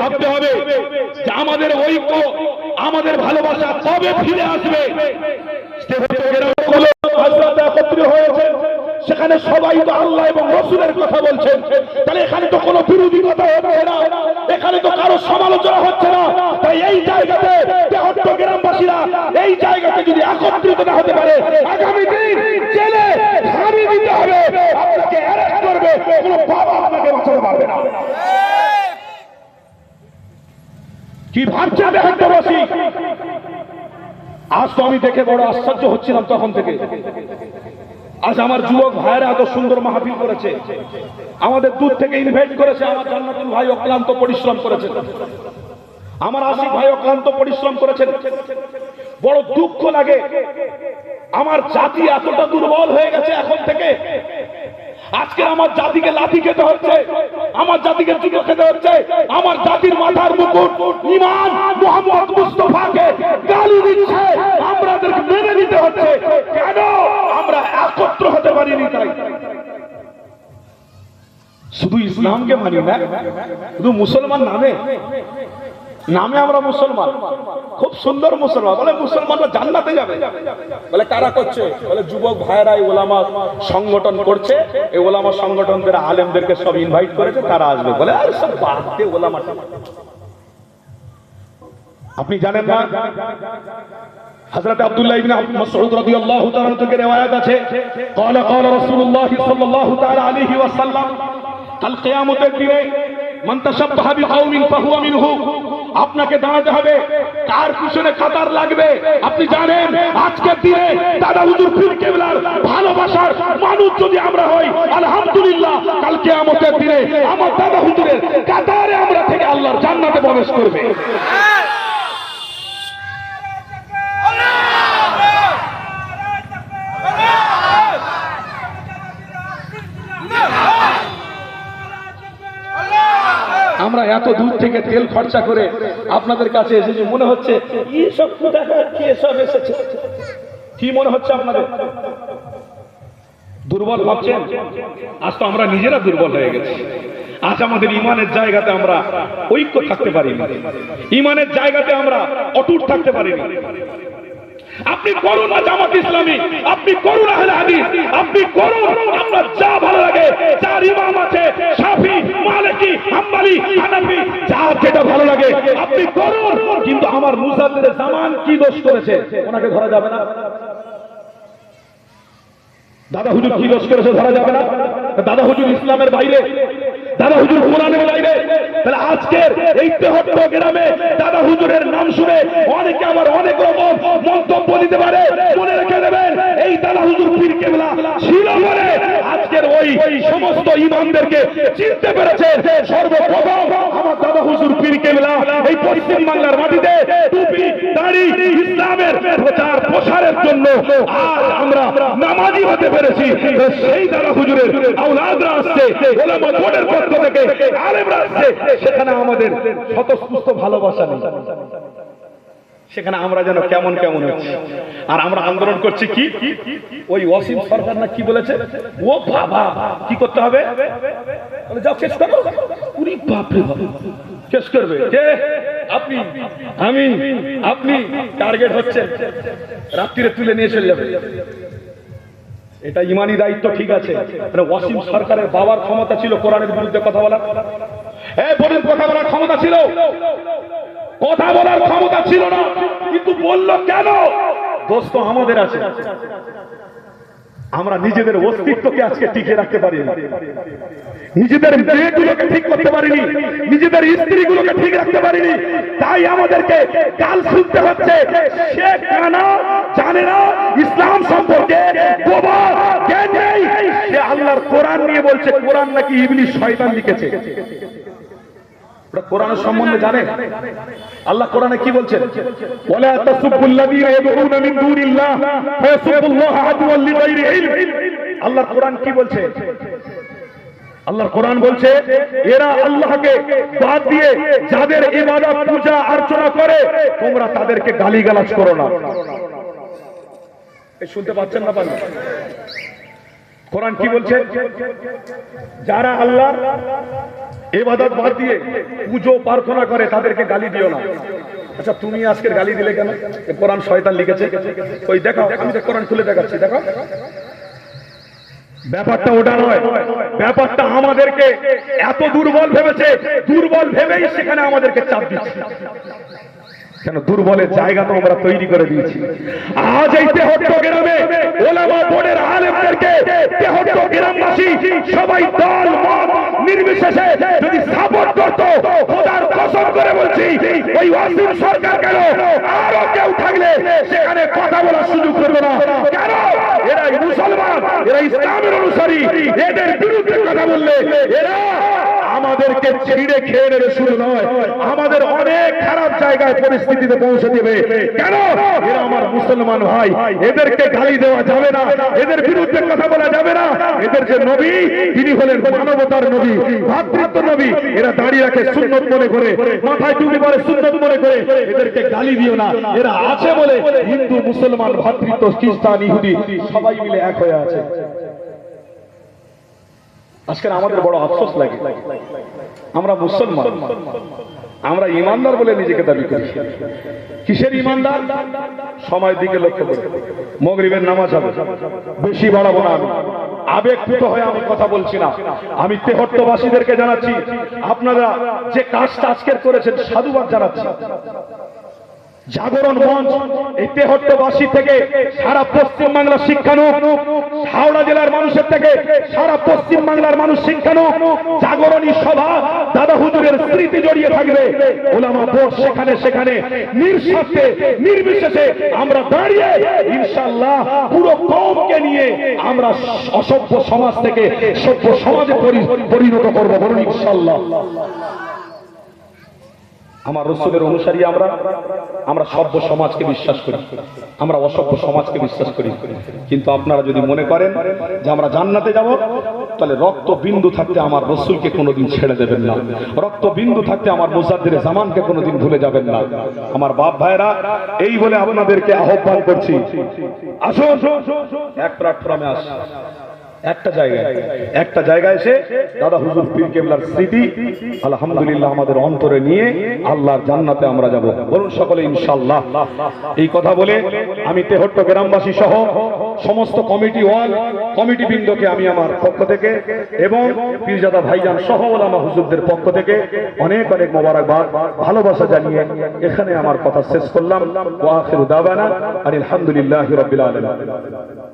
ভাবতে হবে যে আমাদের ঐক্য, আমাদের ভালোবাসা কবে ফিরে আসবে? সেখানে সবাই তো আল্লাহ এবং রসুলের কথা বলছেন। তাহলে এখানে তো কোনো বিরোধী কথা হচ্ছে না। এখানে তো কারও সমালোচনা হচ্ছে না। তাই এই জায়গাতে তেহট্ট গ্রামবাসীরা এই জায়গাতে যদি একত্রিত না হতে পারে, আগামী দিন জেলে দিতে হবে। আপনাকে করবে কোনো বাবা আপনাকে বাঁচাতে পারবে না। কি ভাবছে তেহট্টবাসী আজ তো আমি দেখে বড় আশ্চর্য হচ্ছিলাম তখন থেকে। আজ আমার যুবক ভাইরা এত সুন্দর মাহফিল করেছে। আমাদের দূর থেকে ইনভাইট করেছে, আমার জান্নাতুল ভাই অক্লান্ত পরিশ্রম করেছে। আমার আশিক ভাই অক্লান্ত পরিশ্রম করেছেন বড় দুঃখ লাগে। আমার জাতি এতটা দুর্বল হয়ে গেছে এখন থেকে। আজকে আমার জাতিকে লাথি খেতে হচ্ছে। আমার জাতিকে জুতো খেতে হচ্ছে। আমার জাতির মাথার মুকুট ইমান মোহাম্মদ মুস্তফাকে গালি দিচ্ছে। আমাদেরকে মেনে নিতে হচ্ছে। কেন? আমরা একত্র হতে পারিনি তাই। শুধু ইসলামকে মানি না, শুধু মুসলমান নামে। নামে আমরা মুসলমান খুব সুন্দর মুসলমান বলে মুসলমানরা জান্নাতে যাবে বলে কারা করছে বলে যুবক ভাইরা এই ওলামা সংগঠন করছে এই ওলামা সংগঠনদের আলেমদেরকে সব ইনভাইট করেছে তারা আসবে বলে আর সব বাদ দে ওলামা আপনি জানেন না হযরত আব্দুল্লাহ ইবনে মাসউদ রাদিয়াল্লাহু তাআলা থেকে রওয়ায়াত আছে قال قال رسول الله صلى الله تعالى عليه وسلم কাল কিয়ামতের দিনে মান তাশাব্বাহা বিকাউমিন ফাহুয়া মিনহু আপনাকে দাঁড়াতে হবে। তার পিছনে কাতার লাগবে। আপনি জানেন, আজকের দিনে দাদা হুজুর পীর কেবলার ভালোবাসার মানুষ যদি আমরা হই, আলহামদুলিল্লাহ কালকে আমাদের দিনে আমার দাদা হুজুরের কাতারে আমরা থেকে আল্লাহর জান্নাতে প্রবেশ করবে। আমরা এত দূর থেকে তেল খরচা করে আপনাদের কাছে এসেছি। মনে হচ্ছে কি মনে হচ্ছে আপনাদের? দুর্বল ভাবছেন? আজ তো আমরা নিজেরা দুর্বল হয়ে গেছি। আজ আমাদের ইমানের জায়গাতে আমরা ঐক্য থাকতে পারি না ইমানের জায়গাতে আমরা অটুট থাকতে পারি না আপনি করুন না জামাত ইসলামী, আপনি করুন আহলে হাদিস, আপনি করুন, আপনার যা ভালো লাগে, যার ইমাম আছে মালিকি হাম্বলি হানাফি যার যেটা ভালো লাগে আপনি করুন। কিন্তু আমার মুসাদ্দের জামান কি দোষ করেছে? ওনাকে ধরা যাবে না। দাদা হুজুর কি দোষ করেছে ধরা যাবে না? দাদা হুজুর ইসলামের বাইরে, দাদা হুজুর কোরআনের বাইরে। তাহলে আজকের এই তেহট্ট গ্রামে দাদা হুজুরের নাম শুনে অনেকে আমার অনেক রকম মন্তব্য দিতে পারে। মনে রেখে দেবেন, এই দাদা হুজুর পীর কেবলা ছিল বলে ওই সমস্ত ইমামদেরকে চিনতে পেরেছে সর্বপ্রথম আমার দাদা হুজুর পীর কেবলা এই পশ্চিম বাংলার মাটিতে টুপি, দাড়ি, ইসলামের প্রচার প্রসারের জন্য আজ আমরা নামাজি হতে পেরেছি। সেই দাদা হুজুরের আউলাদরা আসছে, ওলামা বোর্ডের পক্ষ থেকে, আলেমরা আসছে, সেখানে আমাদের স্বতঃস্ফূর্ত ভালোবাসা নেই। সেখানে আমরা যেন কেমন কেমন হচ্ছি আর আমরা আন্দোলন করছি কি? ওই অসীম সরকার না কি বলেছে? ও বাবা, কি করতে হবে? যাও কেস করো। উরি বাপরে বাপ। কেস করবে। কে? আপনি। আমি। আপনি। টার্গেট হচ্ছে রাত্রিরে তুলে নিয়ে চলে যাবে। এটা ইমানি দায়িত্ব ঠিক আছে মানে ওয়াসিম সরকারের বাবার ক্ষমতা ছিল কোরআনের বিরুদ্ধে কথা বলার। হ্যাঁ বলুন, কথা বলার ক্ষমতা ছিল। কথা বলার ক্ষমতা ছিল না। কিন্তু বলল কেন? দোস্ত আমাদের আছে। আমরা নিজেদের অস্তিত্বকে আজকে টিকে রাখতে পারি নিজেদের মেয়েগুলোকে ঠিক করতে পারিনি। নিজেদের স্ত্রীগুলোকে ঠিক রাখতে পারিনি। তাই আমাদেরকে কাল শুনতে হচ্ছে। সে কানা জানে না ইসলাম সম্পর্কে। সে আল্লাহর কোরআন নিয়ে বলছে, কোরআন নাকি ইবলিশ শয়তান লিখেছে। ওরা কোরআনের সম্বন্ধে জানে। আল্লাহ কোরআনে কি বলছেন ওয়ালা তাসুবুল্লাযীনা ইয়াদউনা মিন দুনিল্লাহ ফায়াসুবুল্লাহ আদওয়ান লিগাইরি ইলম। আল্লাহর কোরআন কি বলছে? আল্লাহর কোরআন বলছে এরা আল্লাহকে বাদ দিয়ে যাদের ইবাদত পূজা অর্চনা করে তোমরা তাদেরকে গালিগালাজ করো না। এই শুনতে পাচ্ছেন না কোরআন কি বলছে? যারা আল্লাহ এবাদত বাদ দিয়ে পুজো, প্রার্থনা করে, তাদেরকে গালি দিও না। আচ্ছা তুমি আজকের গালি দিলে কেন? কোরআন শয়তান লিখেছে। ওই দেখো আমি তো কোরআন খুলে দেখাচ্ছি দেখো ব্যাপারটা ওটা নয়। ব্যাপারটা আমাদেরকে এত দুর্বল ভেবেছে, দুর্বল ভেবেই সেখানে আমাদেরকে চাপ দিচ্ছে। কেন? দুর্বলের জায়গা তো আমরা তৈরি করে দিয়েছি। আজ এই তেহট্ট গ্রামে ওলামা বোর্ডের আলেমদেরকে তেহট্ট গ্রামবাসী সবাই দল, মত, নির্বিশেষে করতো খোদার কসম করে বলছি, ওই ওয়াসিম সরকার কেন আরও কেউ থাকলে সেখানে কথা বলার সুযোগ করবে না? কেন? এরা মুসলমান, এরা ইসলামের অনুসারী, এদের বিরুদ্ধে কথা বললে এরা আমাদেরকে ছিঁড়ে খেয়ে নেবে শুরু নয়, আমাদের অনেক খারাপ জায়গায় পরিস্থিতিতে পৌঁছে দেবে। কেন? এরা আমার মুসলমান ভাই, এদেরকে গালি দেওয়া যাবে না, এদের বিরুদ্ধে কথা বলা যাবে না। এদের যে নবী, তিনি হলেন মানবতার নবী ভাতৃত্ব নবী। এরা দাঁড়িয়ে রাখে সুন্নত মনে করে, মাথায় টুপি পরে সুন্নত মনে করে। এদেরকে গালি দিও না। এরা আছে বলে হিন্দু, মুসলমান ভাতৃত্ব খ্রিস্টান, ইহুদি, সবাই মিলে এক হয়ে আছে। আজকে আমাদের বড় আফসোস লাগে। আমরা মুসলমান। আমরা ইমানদার বলে নিজেকে দাবি করি। কিসের ইমানদার? সময় দিকে লক্ষ্য করে। মগরিবের নামাজ হবে। বেশি বাড়াবো না আবেগপুত হয়ে আমি কথা বলছি না। আমি তেহট্টবাসীদেরকে জানাচ্ছি, আপনারা যে কাজটা আজকের করেছেন, সাধুবাদ জানাচ্ছি। জাগরণ মঞ্চ এই তেহট্টবাসী থেকে সারা পশ্চিম বাংলার শিক্ষানুক হাওড়া জেলার মানুষের থেকে সারা পশ্চিম বাংলার মানুষ শিক্ষানুক জাগরণী সভা দাদা হুজুরের স্মৃতি জড়িয়ে থাকবে। ওলামা বোর্ড সেখানে সেখানে নিঃস্বার্থে নির্বিশেষে আমরা দাঁড়িয়ে ইনশাল্লাহ পুরো কমকে নিয়ে আমরা অসভ্য সমাজ থেকে সভ্য সমাজে পরিণত করব বলুন ইনশাল্লাহ আমার রসুলের অনুসারী আমরা আমরা সভ্য সমাজকে বিশ্বাস করি। আমরা অসভ্য সমাজকে বিশ্বাস করি। কিন্তু আপনারা যদি মনে করেন যে আমরা জান্নাতে যাব, তাহলে রক্ত বিন্দু থাকতে আমার রসুলকে কোনোদিন ছেড়ে দেবেন না। রক্ত বিন্দু থাকতে আমার মুজাদ্দের জামানকে কোনোদিন ভুলে যাবেন না। আমার বাপ ভাইরা এই বলে আপনাদেরকে আহ্বান করছি। আসুন, এক প্ল্যাটফর্মে আস। একটা জায়গায়। একটা জায়গায় এসে দাদা হুজুর পীর কেবলার স্মৃতি, আলহামদুলিল্লাহ আমাদের অন্তরে নিয়ে আল্লাহর জান্নাতে আমরা যাব। বলুন সকলে, ইনশাআল্লাহ। এই কথা বলে আমি তেহট্ট গ্রামবাসী সহ সমস্ত কমিটি ওয়াল কমিটি বৃন্দকে আমি আমার পক্ষ থেকে এবং পীরজাদা ভাইজান সহ ওলামা হুজুরদের পক্ষ থেকে অনেক অনেক মোবারকবাদ, ভালোবাসা জানিয়ে এখানে আমার কথা শেষ করলাম। ওয়া আখিরু দাওয়ানা আলহামদুলিল্লাহি রাব্বিল আলামিন।